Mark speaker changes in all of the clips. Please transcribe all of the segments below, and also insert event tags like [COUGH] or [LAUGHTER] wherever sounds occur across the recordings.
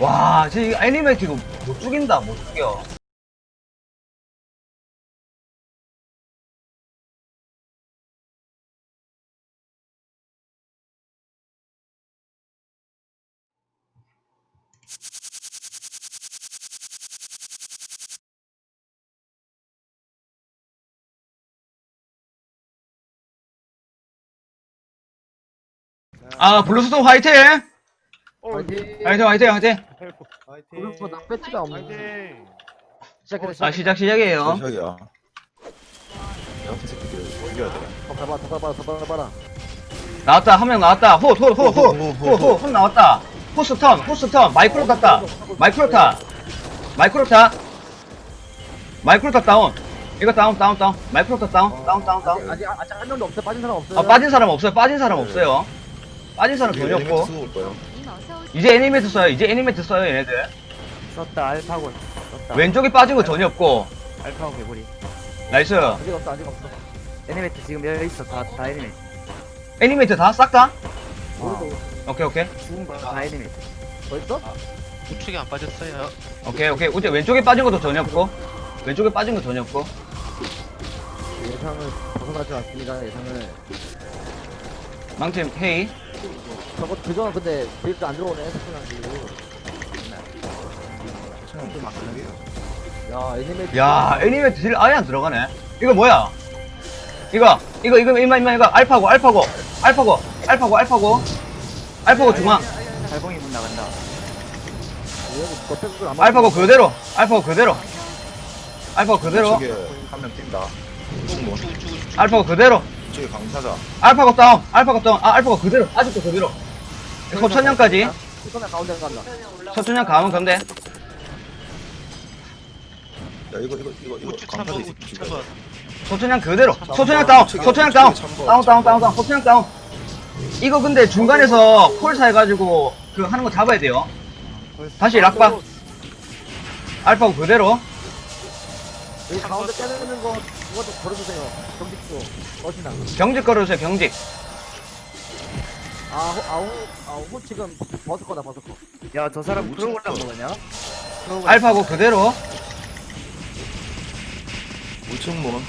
Speaker 1: 와, 진짜 이거 애니메이트 이거 못 죽인다, 못 죽여. 아, 블루스톤 화이팅!
Speaker 2: 화이팅.
Speaker 1: 화이팅 화이팅 화이팅
Speaker 2: 오늘 낙배치가 없네.
Speaker 3: 화이팅.
Speaker 2: 시작해.
Speaker 1: 아 시작 시작이에요
Speaker 4: 저기야. 양태 새끼들 올려야 돼.
Speaker 2: 더 봐봐, 더 봐봐, 더 봐봐라.
Speaker 1: 나왔다 한 명 나왔다 호호호호호호 나왔다 호스턴 호스턴 마이크로 탔다 마이크로 타 마이크로 타 마이크로 타 다운 이거 다운 다운 다운 마이크로 타 다운 다운 다운 다운
Speaker 2: 아직 아직 한 명도 없어. 빠진 사람 없어.
Speaker 1: 아 빠진 사람 없어요 빠진 사람 없어요 빠진 사람 전혀 없고
Speaker 4: 쓰고 올 거야.
Speaker 1: 이제 애니메이트 써요. 이제 애니메이트 써요, 얘네들.
Speaker 3: 썼다, 알파고. 썼다.
Speaker 1: 왼쪽에 빠진 거 전혀 없고.
Speaker 3: 알파고 개구리.
Speaker 1: 나이스.
Speaker 2: 아직 없어, 아직 없어.
Speaker 3: 애니메이트 지금 열려 있어. 다, 다 애니메이트.
Speaker 1: 애니메이트 다 싹 다?
Speaker 2: 모르고
Speaker 1: 오케이, 오케이.
Speaker 3: 죽은 거다 애니메이트.
Speaker 2: 벌써?
Speaker 5: 우측에 안 빠졌어요.
Speaker 1: 오케이, 오케이. 이제 왼쪽에 빠진 것도 전혀 없고. 왼쪽에 빠진 거 전혀 없고.
Speaker 2: 예상을 벗어나지 않습니다, 예상을.
Speaker 1: 망팀 헤이.
Speaker 2: 저거, 그전 근데 빌드 안 들어오네, 스피랑 빌드. 야, 애니메이트.
Speaker 1: 야, 애니메이트 딜 아예 안 들어가네. 이거 뭐야? 이거, 이거, 이거, 이마, 이마, 이거, 알파고, 알파고, 알파고, 알파고, 알파고, 알파고 중앙,
Speaker 3: 달봉이 문 나간다.
Speaker 2: 겉에서
Speaker 1: 알파고 그대로, 알파고 그대로, 알파고 그대로,
Speaker 4: 저게 한명 뛴다. 충분.
Speaker 1: 알파고 그대로,
Speaker 4: 저기 강타자.
Speaker 1: 알파고 다운, 알파고 다운, 아, 알파고 그대로, 아직도 그대로. 서천년까지,
Speaker 2: 스톤에 가운데 간다.
Speaker 1: 서천년 가면 건데,
Speaker 4: 야 이거 이거 이거 이거
Speaker 5: 우측
Speaker 4: 강타자
Speaker 5: 3번
Speaker 4: 있어.
Speaker 5: 우측 3번.
Speaker 1: 서천년 그대로, 서천년 다운, 서천년 다운, 다운, 다운, 다운, 다운, 서천년 다운. 이거 근데 중간에서 콜사 해가지고 그 하는 거 잡아야 돼요. 다시 락바, 알파고 그대로.
Speaker 2: 여기 가운데 깨는 거, 그것도 걸어주세요. 경직수. 멋이나.
Speaker 1: 경직 걸어주세요, 경직.
Speaker 2: 아, 호, 아, 호, 아, 호 지금 버스 거다, 버스 거.
Speaker 3: 야, 저 사람
Speaker 4: 우측
Speaker 3: 프로그램
Speaker 4: 거.
Speaker 3: 먹었냐? 프로그램.
Speaker 1: 알파고 그대로.
Speaker 4: 우측 문.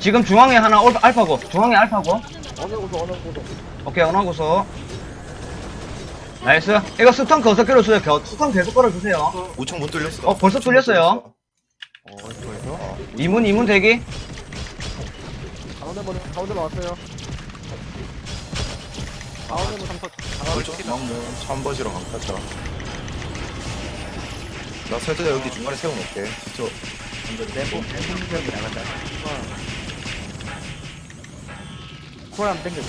Speaker 1: 지금 중앙에 하나 올- 알파고. 중앙에 알파고.
Speaker 2: 어느 곳도, 어느 곳도.
Speaker 1: 오케이, 어나고서. 나이스. 이거 스턴 거서 끌어주세요. 겨, 스턴 계속 걸어주세요.
Speaker 4: 우측 문 뚫렸어.
Speaker 1: 어, 벌써 뚫렸어요.
Speaker 3: 어, 벌써?
Speaker 1: 이문, 이문 대기.
Speaker 2: 가운데 문, 가운데 나왔어요. 가운데 문,
Speaker 4: 벌써 막문 참버지랑 강타자. 나 살짝 여기 중간에 세워놓게. 저
Speaker 3: 램보, 램보 나간다. 코람 땡겨줘.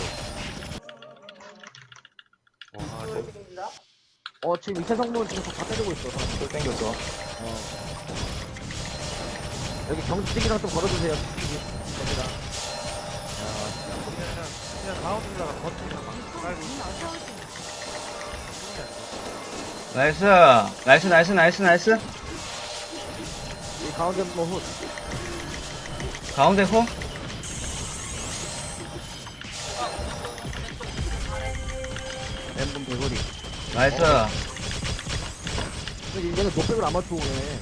Speaker 2: 어, 지금 2차 성문 지금 다 때리고 있어.
Speaker 4: 또 땡겼어.
Speaker 2: 여기 경직이랑 좀 걸어주세요. 경직 입니다.
Speaker 1: 나이스. 나이스, 나이스, 나이스, 나이스.
Speaker 2: 이 가운데 문 후.
Speaker 1: 가운데 호.
Speaker 3: 램보 개구리.
Speaker 1: 나이스.
Speaker 2: 근데 얘는 녹백을 안 맞추고 오네.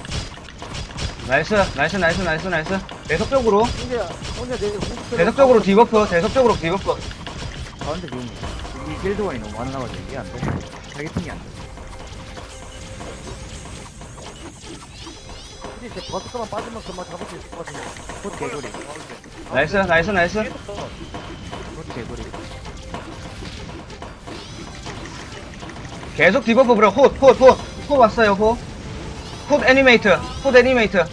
Speaker 1: 나이스, 나이스, 나이스, 나이스, 나이스. 대석적으로.
Speaker 2: 내.
Speaker 1: 대석적으로 디버프, 대석적으로 디버프.
Speaker 3: 가운데 지금 이 길드원이 너무 많아가지고 이게 안 돼. 자기 팀이 안 돼.
Speaker 2: 근데 이제 버스만 빠지면 그만 잡을 수 있을 것 같은데.
Speaker 3: 콧 개구리.
Speaker 1: 나이스, 나이스, 나이스.
Speaker 3: 콧 개구리.
Speaker 1: 계속 디버프 부려. 호, 호, 호. 호 왔어요, 호. 호 애니메이트. 호 애니메이트.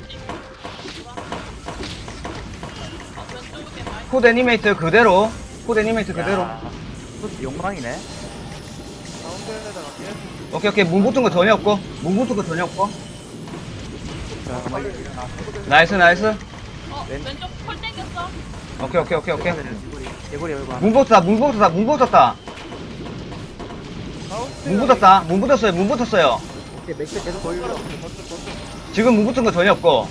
Speaker 1: 호 애니메이트 그대로. 호 애니메이트 그대로.
Speaker 3: 야, 콧 욕망이네.
Speaker 1: 오케이, 오케이. 문 붙은 거 전혀 없고. 문 붙은 거 전혀 없고.
Speaker 3: 자, 가만히.
Speaker 1: 나이스, 나이스.
Speaker 6: 어, 왼쪽 콜 땡겼어.
Speaker 1: 오케이, 오케이, 오케이, 오케이.
Speaker 3: 개구리.
Speaker 1: 문 붙었다, 문 붙었다, 문 붙었다. 문 붙었다, 문 붙었어요, 문 붙었어요.
Speaker 2: 계속.
Speaker 1: 지금 문 붙은 거 전혀 없고.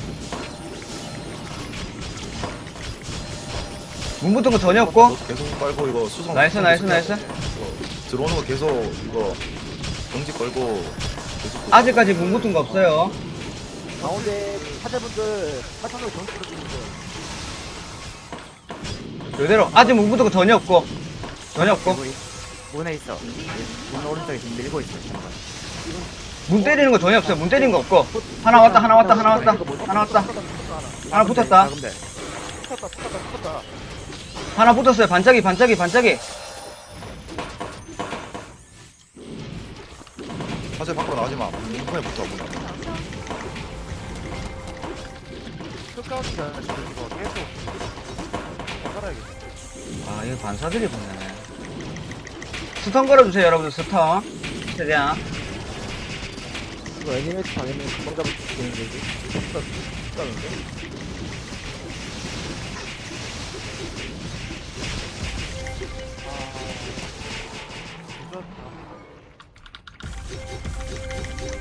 Speaker 1: 문 붙은 거 전혀 없고.
Speaker 4: 너 계속 빨고 이거 수성.
Speaker 1: 나이스, 나이스, 나이스.
Speaker 4: 이거 들어오는 거 계속 이거 경직 걸고
Speaker 1: 아직까지 문 붙은 거 없어요.
Speaker 2: 가운데 사제분들 사천으로 정수로 주는데
Speaker 1: 그대로 아직 문 붙은 거 전혀 없고 전혀 없고.
Speaker 3: 문에 있어. 문 오른쪽에 지금 밀고 있어. 지금.
Speaker 1: 문 때리는 거 전혀 없어요. 문 때리는 거 없고 하나 왔다 하나 왔다 하나 왔다 하나 왔다 하나 붙었다
Speaker 2: 붙었다 붙었다 붙었다
Speaker 1: 하나 붙었어요. 반짝이 반짝이 반짝이
Speaker 4: 사제 밖으로 나가지 마. 문에 붙어. 문.
Speaker 2: 끝까지가 지금 이거 계속 살아야겠다
Speaker 1: 아 이거 반사들이 보네. 스턴 걸어주세요 여러분들 스턴 최대한
Speaker 2: 이거 애니메이션 당연히 금방 잡을 수 있는 거지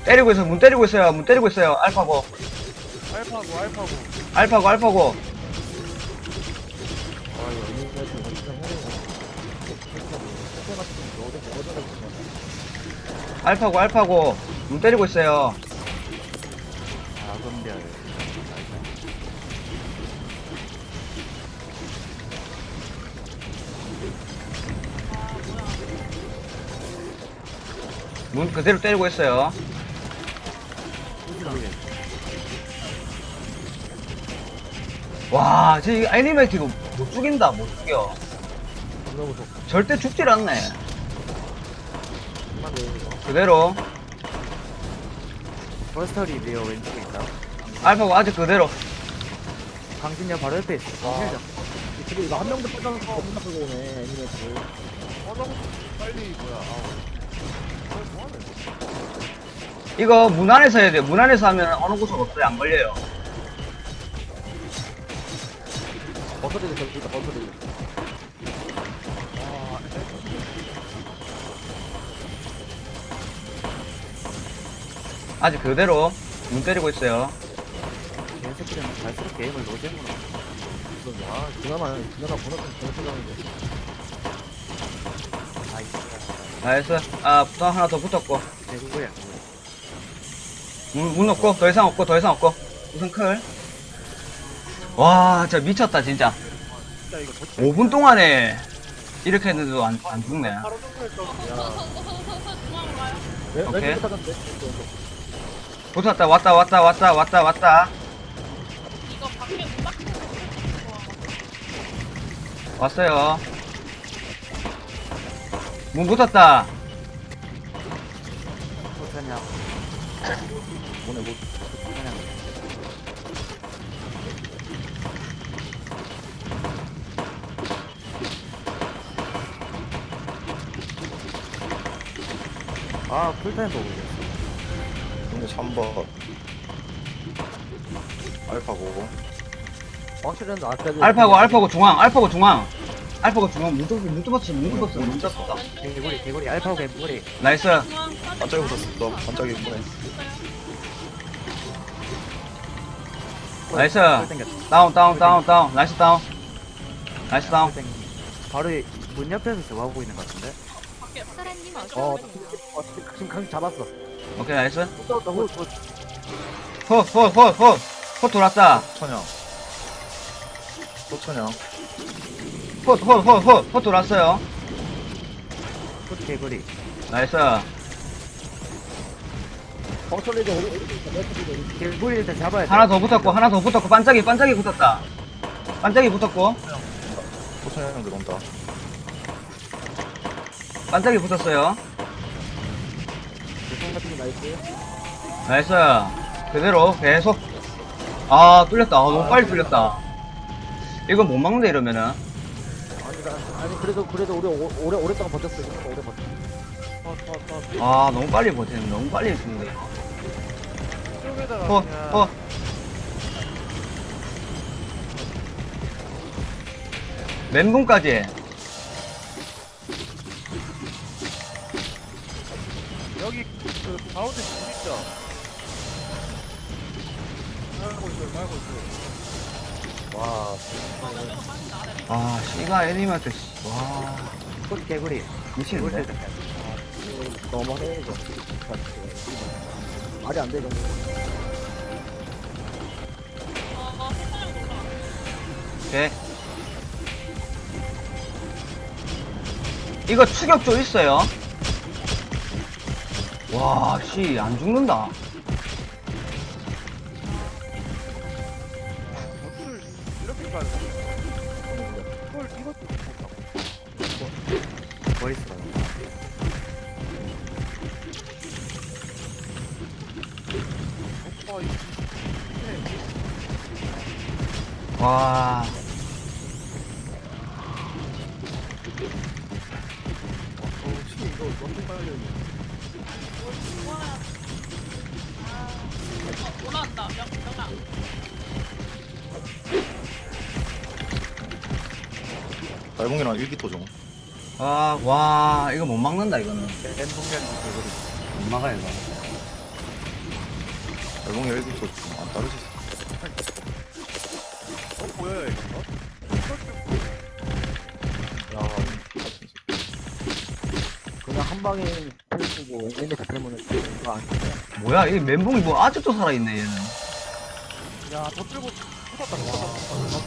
Speaker 1: 때리고 있어요. 문 때리고 있어요. 문 때리고 있어요. 알파고
Speaker 2: 알파고 알파고
Speaker 1: 알파고 알파고
Speaker 2: 아
Speaker 1: 알파고 알파고 문 때리고 있어요. 문 그대로 때리고 있어요. 와, 저 이거 애니메이트 이거 못 죽인다, 못 죽여. 절대 죽질 않네.
Speaker 2: 이거
Speaker 1: 그대로.
Speaker 3: 버스터리 리어 왼쪽에 있다.
Speaker 1: 알파고 아직 그대로.
Speaker 3: 강진영 바로 옆에 있어.
Speaker 2: 와.
Speaker 3: 힐
Speaker 2: 근데 이거 한 명도 빠져서 겁나 끌고 오네 애니메이션
Speaker 4: 빨리 뭐야.
Speaker 1: 이거 문 안에서 해야 돼요. 문 안에서 하면 어느 곳은 없어요. 안 걸려요.
Speaker 2: 버섯이 저기 있다 버섯이
Speaker 1: 아직 그대로. 문 때리고 있어요.
Speaker 3: 개새끼들은 갈수록 게임을 노잼으로.
Speaker 2: 아 그나마 그나마 보너스 정수장인데
Speaker 3: 아이씨.
Speaker 1: 나이스. 아, 또 하나 더 붙었고.
Speaker 3: 개구리야.
Speaker 1: 문, 문 없고, 더 이상 없고, 더 이상 없고. 우선 클. 와, 진짜 미쳤다, 진짜.
Speaker 2: 진짜 이거 저
Speaker 1: 5분 동안에 이렇게 했는데도 안, 안 죽네. 오케이.
Speaker 2: 왜 붙었는데
Speaker 1: 붙었다, 왔다, 왔다, 왔다, 왔다, 왔다.
Speaker 6: 이거 밖에.
Speaker 1: 왔어요. 문 붙었다.
Speaker 3: 소천양.
Speaker 2: 오늘 뭐
Speaker 3: 아, 풀타임 보고 있어.
Speaker 4: 문에 3번. 알파고.
Speaker 2: 확실한 아까지
Speaker 1: 알파고, 알파고 중앙, 알파고 중앙. 알파고 중앙, 문 뚫, 문 뚫었어, 문 뚫었어, 문 뚫었어.
Speaker 3: 개구리, 개구리, 알파고 개구리.
Speaker 1: 나이스.
Speaker 4: 반짝이 붙었어. 반짝이 문에.
Speaker 1: 나이스. 다운, 다운, 다운, 다운. 나이스 다운. 나이스 다운.
Speaker 3: 바로 이문 옆에서 저거 하고 있는 것 같은데?
Speaker 6: 밖에 사람님
Speaker 2: 어 어, 지금 강시 잡았어
Speaker 1: 오케이, 나이스.
Speaker 2: 붙었다 후
Speaker 1: 호, 호, 호, 호. 호 돌았다.
Speaker 4: 천양. 소천양.
Speaker 1: 호, 호, 호, 호. 호 돌았어요.
Speaker 3: 풀 개구리.
Speaker 1: 나이스.
Speaker 2: 버섯리도 우리
Speaker 3: 개구리 일단 잡아야 돼.
Speaker 1: 하나 더 붙었고, 하나 더 붙었고, 반짝이, 반짝이 붙었다. 반짝이 붙었고,
Speaker 4: 소천양 들어온다.
Speaker 1: 반짝이 붙었어요.
Speaker 2: 대성 같은 게 나이스
Speaker 1: 나이스. 그대로 계속. 아, 뚫렸다. 아, 너무 빨리 뚫렸다. 이거 못 막는데, 이러면은.
Speaker 2: 아니 그래도 그래도 우리 오, 오래 오랫동안 버텼어 오래 버텼어
Speaker 1: 아, 너무 빨리 버티는, 너무 빨리 죽는데. 호, 호. 멘붕까지. 아, 애니메이터, 씨. 와,
Speaker 3: 풀 개구리. 개구리
Speaker 1: 미치는데?
Speaker 3: 일단 잡아.
Speaker 2: 너무해 이거 말이 안 돼 이거
Speaker 6: 어, 어, 세상에 몰라.
Speaker 1: 오케이. 이거 추격조 있어요. 와, 씨, 안 죽는다. 와,
Speaker 3: 혹시 이거 어떻게 빨려
Speaker 6: 뭘 좋아야 아, 어. 명,
Speaker 4: 일기 토종.
Speaker 1: 아, 와, 이거 못 막는다, 이거는. 못 막아, 이거.
Speaker 4: 날봉이 일기 토종 안 따르지.
Speaker 3: 어
Speaker 2: 한 방에 풀리고 애니메이션 때문에 이거 안
Speaker 1: 뭐야, 이 멘붕이 뭐 아직도 살아있네, 얘는.
Speaker 3: 야 더 들고 터졌다 터졌다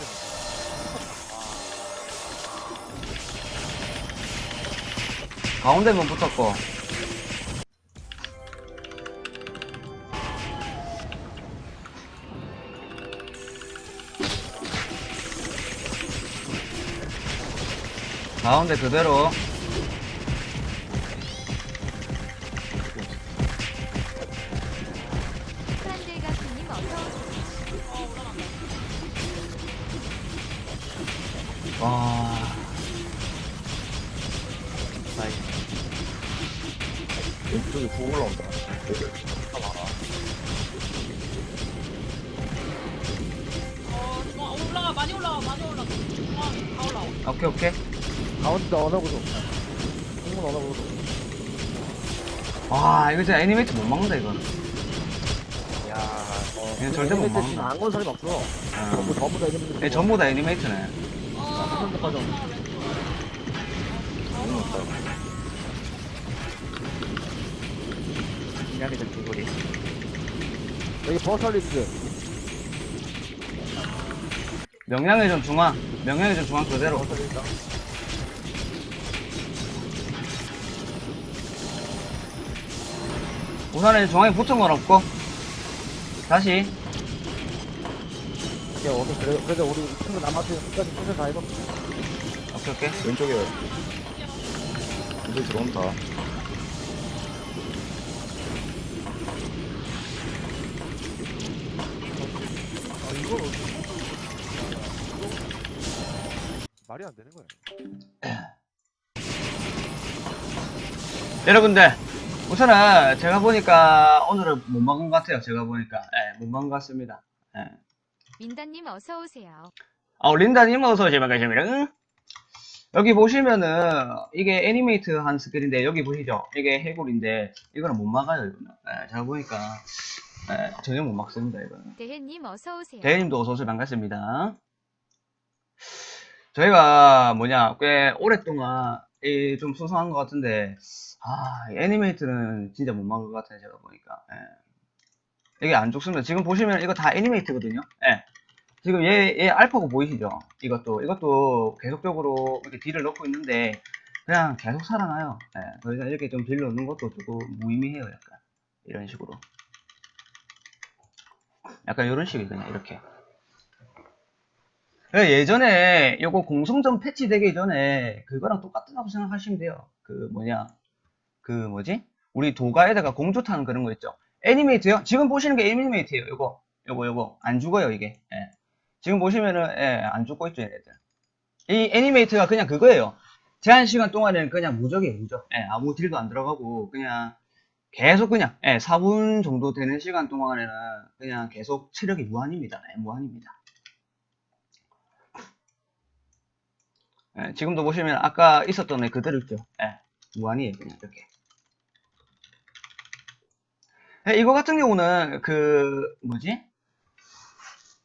Speaker 1: 가운데만 붙었고. 가운데 그대로. 와.
Speaker 4: 왼쪽에 후 올라온다.
Speaker 6: 어, 중앙 올라가. 많이 올라가. 많이 올라가. 중앙 다 올라와.
Speaker 1: 오케이, 오케이.
Speaker 2: 가운데 어느 구도 공문 어느 구도
Speaker 1: 와, 이거 진짜 애니메이트 못 막는다, 이거.
Speaker 3: 야
Speaker 1: 이거 절대 못
Speaker 2: 지금
Speaker 1: 막는다.
Speaker 2: 안건 사람이 없어 전부 전부 다 애니메이션
Speaker 1: 얘 전부 다 애니메이트네.
Speaker 3: 그냥이 된 개구리
Speaker 2: 여기 버설리즈
Speaker 1: 명량의 좀 중앙. 명량의 좀 중앙 그대로. 우선은 중앙에 붙은 건 없고. 다시.
Speaker 2: 이제 오늘 그래, 그래도 우리 친구 남았으면 끝까지 끝을 다 해봐
Speaker 1: 오케이, 오케이.
Speaker 4: 왼쪽에 이제 들어온다.
Speaker 3: 아 어떻게 말이 안 되는 거야 [CLEARS THROAT]
Speaker 1: 여러분들, 우선은 제가 보니까 오늘은 못 막은 것 같아요. 제가 보니까. 예, 못 막은 것 같습니다. 예.
Speaker 7: 민다님 어서 오세요.
Speaker 1: 아, 린다님 어서 오시면 반갑습니다. 응? 여기 보시면은 이게 애니메이트 한 스킬인데 여기 보시죠? 이게 해골인데 이거는 못 막아요. 이거는. 예, 제가 보니까 예, 전혀 못 막습니다. 이거는.
Speaker 7: 대혜님 어서 오세요.
Speaker 1: 대리님도 어서 오세요. 반갑습니다. 저희가 뭐냐 꽤 오랫동안 이 좀 수상한 것 같은데 아 애니메이트는 진짜 못 막을 것 같아요. 제가 보니까 예. 이게 안 죽습니다. 지금 보시면 이거 다 애니메이트거든요. 예. 지금 얘, 얘 알파고 보이시죠? 이것도 이것도 계속적으로 이렇게 딜을 넣고 있는데 그냥 계속 살아나요. 예. 더 이상 이렇게 좀딜 넣는 것도 조금 무의미해요. 약간 이런 식으로. 약간 이런 식이 그냥 이렇게. 그 예전에 요거 공성전 패치 되기 전에 그거랑 똑같다고 생각하시면 돼요. 그 뭐냐 그 뭐지? 우리 도가에다가 공조 타는 그런 거 있죠. 애니메이트요? 지금 보시는 게 애니메이트예요. 요거 요거 요거 안 죽어요 이게. 예. 지금 보시면은 예, 안 죽고 있죠 얘네들. 이 애니메이트가 그냥 그거예요. 제한 시간 동안에는 그냥 무적이에요 무적. 예, 아무 딜도 안 들어가고 그냥 계속 그냥 예, 4분 정도 되는 시간 동안에는 그냥 계속 체력이 무한입니다. 예, 무한입니다. 예, 지금도 보시면 아까 있었던 애 그대로 있죠. 예, 무한이에요 그냥 이렇게. 예, 이거 같은 경우는 그 뭐지?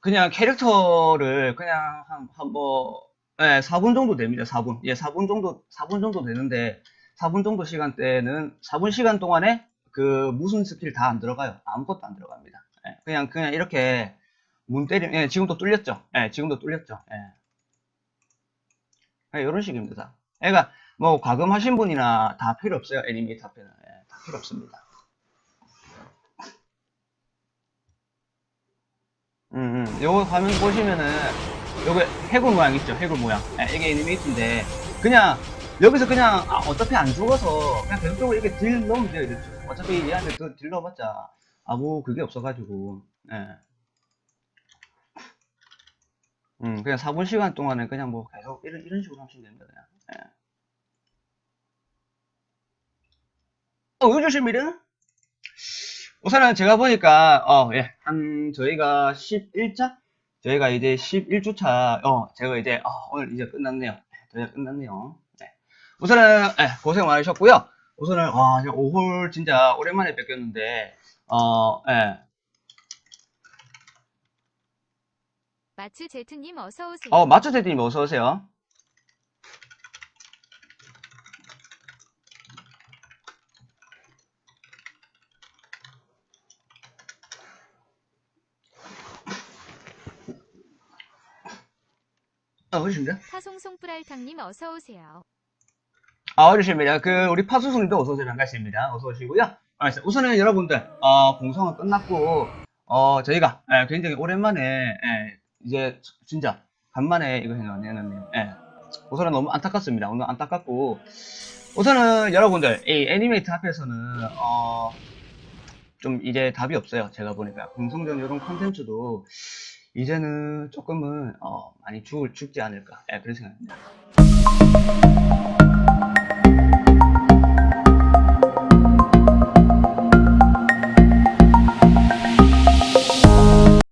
Speaker 1: 그냥 캐릭터를 그냥 한 한 뭐 예, 4분 정도 됩니다. 4분. 예, 4분 정도 4분 정도 되는데 4분 정도 시간대는 4분 시간 동안에 그 무슨 스킬 다 안 들어가요. 아무것도 안 들어갑니다. 예, 그냥 그냥 이렇게 문 때리, 예, 지금도 뚫렸죠. 예, 지금도 뚫렸죠. 예. 이런 식입니다. 그러니까 뭐 과금하신 분이나 다 필요 없어요. 애니메이터 앞에는 예, 다 필요 없습니다. 음, 음. 요거 화면 보시면은 요거 해골 모양 있죠? 해골 모양. 예, 이게 애니메이트인데 그냥 여기서 그냥 아, 어차피 안 죽어서 그냥 계속적으로 이렇게 딜 넣으면 돼요. 이렇게. 어차피 얘한테 그딜 넣어봤자 아무 그게 없어가지고 예. 음, 그냥 4분 시간 동안은 그냥 뭐 계속 이런, 이런 식으로 하시면 됩니다. 그냥. 예. 어, 의조실미는? 우선은 제가 보니까, 어, 예, 한, 저희가 11차? 저희가 이제 11주차, 어, 제가 이제, 어, 오늘 이제 끝났네요. 저희가 끝났네요. 네. 우선은, 예, 고생 많으셨고요. 우선은, 와, 5홀 진짜 오랜만에 뺏겼는데, 어, 예.
Speaker 7: 마츠 제트님 어서 오세요.
Speaker 1: 어, 마초 대디님 어서 오세요. 어, 어디신데?
Speaker 7: 파송송 뿌랄탕님 어서 오세요.
Speaker 1: 아, 어르신입니다. 그, 우리 파수순님도 어서 오세요. 반갑습니다. 어서 오시고요. 알겠습니다. 우선은 여러분들, 어, 공성은 끝났고, 어, 저희가, 예, 굉장히 오랜만에, 예, 이제, 진짜, 간만에 이거 해놨네요. 예. 우선은 너무 안타깝습니다. 오늘 안타깝고, 우선은 여러분들, 이 애니메이트 앞에서는, 어, 좀 이제 답이 없어요. 제가 보니까. 공성전 이런 컨텐츠도, 이제는 조금은, 어, 많이 죽을, 죽지 않을까. 예, 그런 생각입니다.